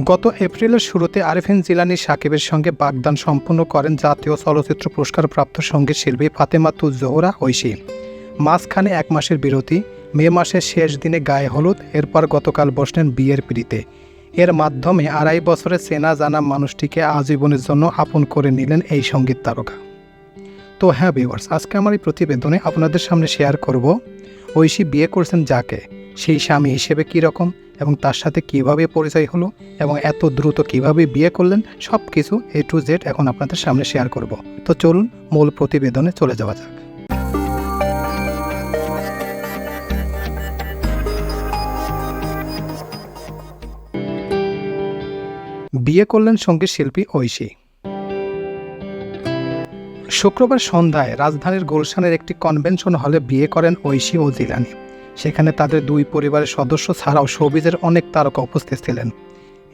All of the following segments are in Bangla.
গত এপ্রিলের শুরুতে আরিফিন জিলানি সাকিবের সঙ্গে বাগদান সম্পন্ন করেন জাতীয় চলচ্চিত্র পুরস্কারপ্রাপ্ত সংগীত শিল্পী ফাতেমা তুজ জোহরা ঐশী। মাঝখানে এক মাসের বিরতি, মে মাসের শেষ দিনে গায়ে হলুদ, এরপর গতকাল বসলেন বিয়ের পিড়িতে এর মাধ্যমে আড়াই বছরের চেনা জানা মানুষটিকে আজীবনের জন্য আপন করে নিলেন এই সংগীত তারকা। তো হ্যাঁ ভিউয়ার্স আজকে আমার এই প্রতিবেদনে আপনাদের সামনে শেয়ার করব, ঐশী বিয়ে করছেন যাকে? সেই স্বামী হিসেবে কী রকম? এবং তার সাথে কীভাবে পরিচয় হলো এবং এত দ্রুত কীভাবে বিয়ে করলেন সব কিছু এ টু জেড এখন আপনাদের সামনে শেয়ার করব। তো চলুন মূল প্রতিবেদনে চলে যাওয়া যাক। বিয়ে করলেন সংগীত শিল্পী ঐশী। শুক্রবার সন্ধ্যায় রাজধানীর গুলশানের একটি কনভেনশন হলে বিয়ে করেন ঐশী ও জিলানি। সেখানে তাদের দুই পরিবারের সদস্য ছাড়াও শোবিজের অনেক তারকা উপস্থিত ছিলেন।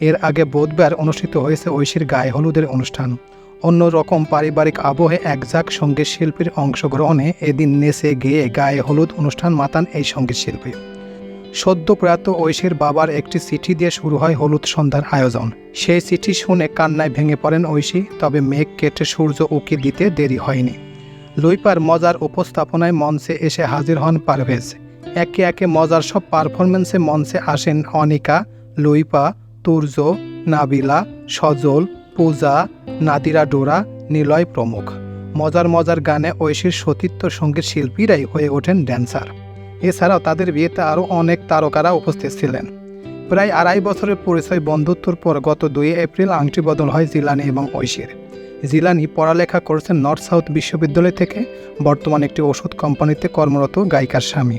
এর আগে বুধবার অনুষ্ঠিত হয়েছে ঐশীর গায়ে হলুদের অনুষ্ঠান। অন্যরকম পারিবারিক আবহে একজাক সংগীত শিল্পীর অংশগ্রহণে এদিন নেচে গিয়ে গায়ে হলুদ অনুষ্ঠান মাতান এই সংগীত শিল্পী। সদ্য প্রয়াত ঐশীর বাবার একটি চিঠি দিয়ে শুরু হয় হলুদ সন্ধ্যার আয়োজন। সেই চিঠি শুনে কান্নায় ভেঙে পড়েন ঐশী, তবে মেঘ কেটে সূর্য উকি দিতে দেরি হয়নি। লুইপার মজার উপস্থাপনায় মঞ্চে এসে হাজির হন পারভেজ। একে একে মজার সব পারফরমেন্সে মঞ্চে আসেন অনিকা, লুইপা তুর্য নাবিলা, সজল, পূজা, নাদিরা ডোরা, নিলয় প্রমুখ। মজার মজার গানে ঐশীর সতীর্থ সংগীত শিল্পীরাই হয়ে ওঠেন ড্যান্সার এছাড়াও তাদের বিয়েতে আরও অনেক তারকারা উপস্থিত ছিলেন। প্রায় আড়াই বছরের পরিচয় বন্ধুত্বর পর গত দুই এপ্রিল আংটি বদল হয় জিলানি এবং ঐশীর। জিলানি পড়ালেখা করেছেন নর্থ সাউথ বিশ্ববিদ্যালয় থেকে, বর্তমানে একটি ওষুধ কোম্পানিতে কর্মরত গায়িকার স্বামী।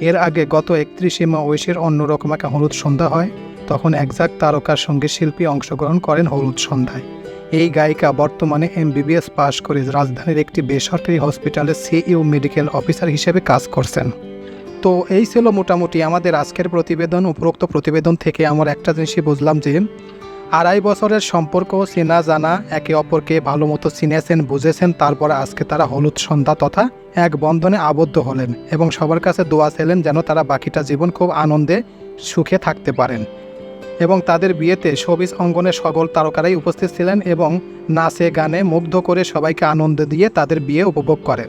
এর আগে গত একত্রিশে মা ঐশীর অন্যরকম একটা হলুদ সন্ধ্যা হয়, তখন একজাক তারকার সঙ্গে শিল্পী অংশগ্রহণ করেন হলুদ সন্ধ্যায়। এই গায়িকা বর্তমানে এমবিবিএস পাশ করে রাজধানীর একটি বেসরকারি হসপিটালে সিইউ মেডিকেল অফিসার হিসেবে কাজ করছেন। তো এই ছিল মোটামুটি আমাদের আজকের প্রতিবেদন, উপরোক্ত প্রতিবেদন থেকে আমার একটা জিনিসই বুঝলাম যে আড়াই বছরের সম্পর্ক চেনা জানা একে অপরকে ভালো মতো চিনেছেন, বুঝেছেন, তারপর আজকে তারা হলুদ সন্ধ্যা তথা এক বন্ধনে আবদ্ধ হলেন এবং সবার কাছে দোয়া ছিলেন যেন তারা বাকিটা জীবন খুব আনন্দে সুখে থাকতে পারেন। এবং তাদের বিয়েতে শোবিজ অঙ্গনের সকল তারকারাই উপস্থিত ছিলেন এবং নাচে, গানে মুগ্ধ করে সবাইকে আনন্দ দিয়ে তাদের বিয়ে উপভোগ করেন।